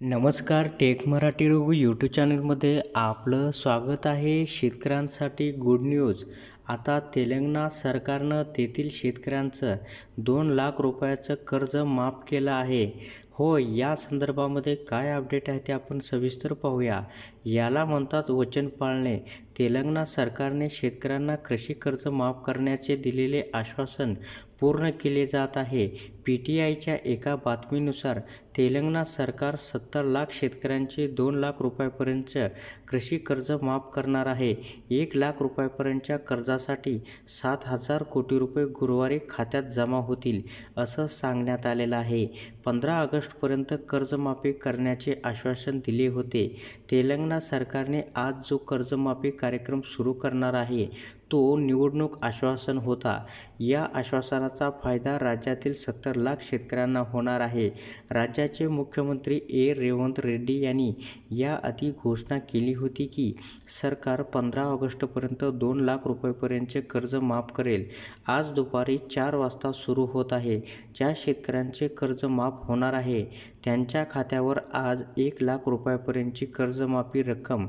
नमस्कार take Marathi Raghu YouTube चॅनलमध्ये आपलं स्वागत आहे शेतकऱ्यांसाठी गुड न्यूज आता तेलंगणा सरकारनं तेथील शेतकऱ्यांचं दोन लाख रुपयाचं कर्ज माफ केलं आहे. हो या संदर्भामध्ये काय अपडेट आहे ते आपण सविस्तर पाहूया. याला म्हणतात वचन पाळणे. तेलंगणा सरकारने शेतकऱ्यांना कृषी कर्ज माफ करण्याचे दिलेले आश्वासन पूर्ण केले जात आहे. पी टी आयच्या एका बातमीनुसार तेलंगणा सरकार सत्तर लाख शेतकऱ्यांचे दोन लाख रुपयापर्यंत कृषी कर्ज माफ करणार आहे. एक लाख रुपयापर्यंतच्या कर्जासाठी सात हजार कोटी रुपये गुरुवारी खात्यात जमा होतील असं सांगण्यात आलेलं आहे. पंधरा ऑगस्ट ऑगस्टपर्यंत कर्जमाफी करण्याचे आश्वासन दिले होते. तेलंगणा सरकारने आज जो कर्जमाफी कार्यक्रम सुरू करणार आहे तो निवडणूक आश्वासन होता. या आश्वासनाचा फायदा राज्यातील सत्तर लाख शेतकऱ्यांना होणार आहे. राज्याचे मुख्यमंत्री ए. रेवंत रेड्डी यांनी याआधी घोषणा केली होती की सरकार पंधरा ऑगस्टपर्यंत दोन लाख रुपयेपर्यंतचे कर्ज माफ करेल. आज दुपारी चार वाजता सुरू होत आहे. ज्या शेतकऱ्यांचे कर्ज माफ होणार आहे त्यांच्या खात्यावर आज एक लाख रुपयांपर्यंतची कर्जमाफी रक्कम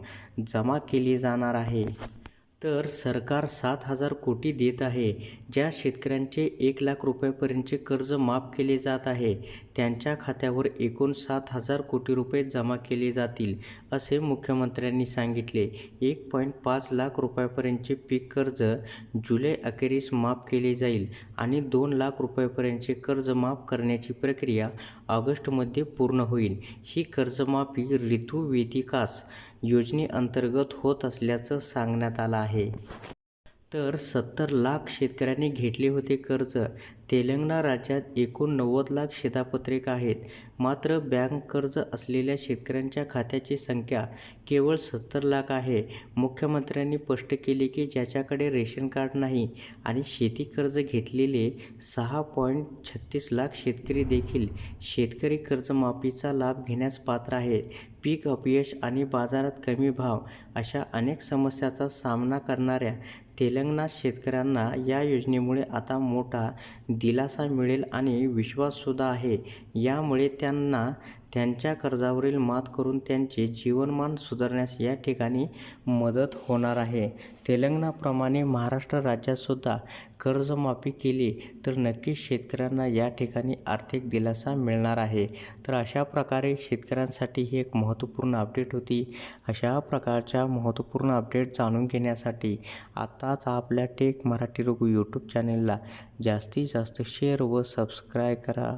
जमा केली जाणार आहे. तर सरकार सात हजार कोटी देत आहे. ज्या शेतकऱ्यांचे एक लाख रुपयापर्यंतचे कर्ज माफ केले जात आहे त्यांच्या खात्यावर एकूण सात हजार कोटी रुपये जमा केले जातील असे मुख्यमंत्र्यांनी सांगितले. एक पॉईंट पाच लाख रुपयापर्यंतचे पीक कर्ज जुलै अखेरीस माफ केले जाईल आणि दोन लाख रुपयापर्यंतचे कर्ज माफ करण्याची प्रक्रिया ऑगस्टमध्ये पूर्ण होईल. ही कर्जमाफी ऋतू वेदिकास योजनेअंतर्गत होत असल्याचं सांगण्यात आलं आहे. तर सत्तर लाख शेतकऱ्यांनी घेतले होते कर्ज. तेलंगणा राज्यात एकूण नव्वद लाख शिधापत्रिक आहेत. मात्र बँक कर्ज असलेल्या शेतकऱ्यांच्या खात्याची संख्या केवळ सत्तर लाख आहे. मुख्यमंत्र्यांनी स्पष्ट केले की ज्याच्याकडे रेशन कार्ड नाही आणि शेती कर्ज घेतलेले सहा पॉईंट छत्तीस लाख शेतकरी देखील शेतकरी कर्जमाफीचा लाभ घेण्यास पात्र आहेत. पीक अपयश आणि बाजारात कमी भाव अशा अनेक समस्यांचा सामना करणाऱ्या तेलंगणा शेतकऱ्यांना या योजनेमुळे आता मोठा दिलासा मिळेल आणि विश्वाससुद्धा आहे. यामुळे त्यांना त्यांच्या कर्जावरील मात करून त्यांचे जीवनमान सुधारण्यास या ठिकाणी मदत होणार आहे. तेलंगणाप्रमाणे महाराष्ट्र राज्यातसुद्धा कर्जमाफी केली तर नक्कीच शेतकऱ्यांना या ठिकाणी आर्थिक दिलासा मिळणार आहे. तर अशा प्रकारे शेतकऱ्यांसाठी ही एक महत्त्वपूर्ण अपडेट होती. अशा प्रकारच्या महत्त्वपूर्ण अपडेट जाणून घेण्यासाठी आत्ताच आपल्या टेक मराठी रघु यूट्यूब चॅनेलला जास्तीत जास्त शेअर व सबस्क्राईब करा.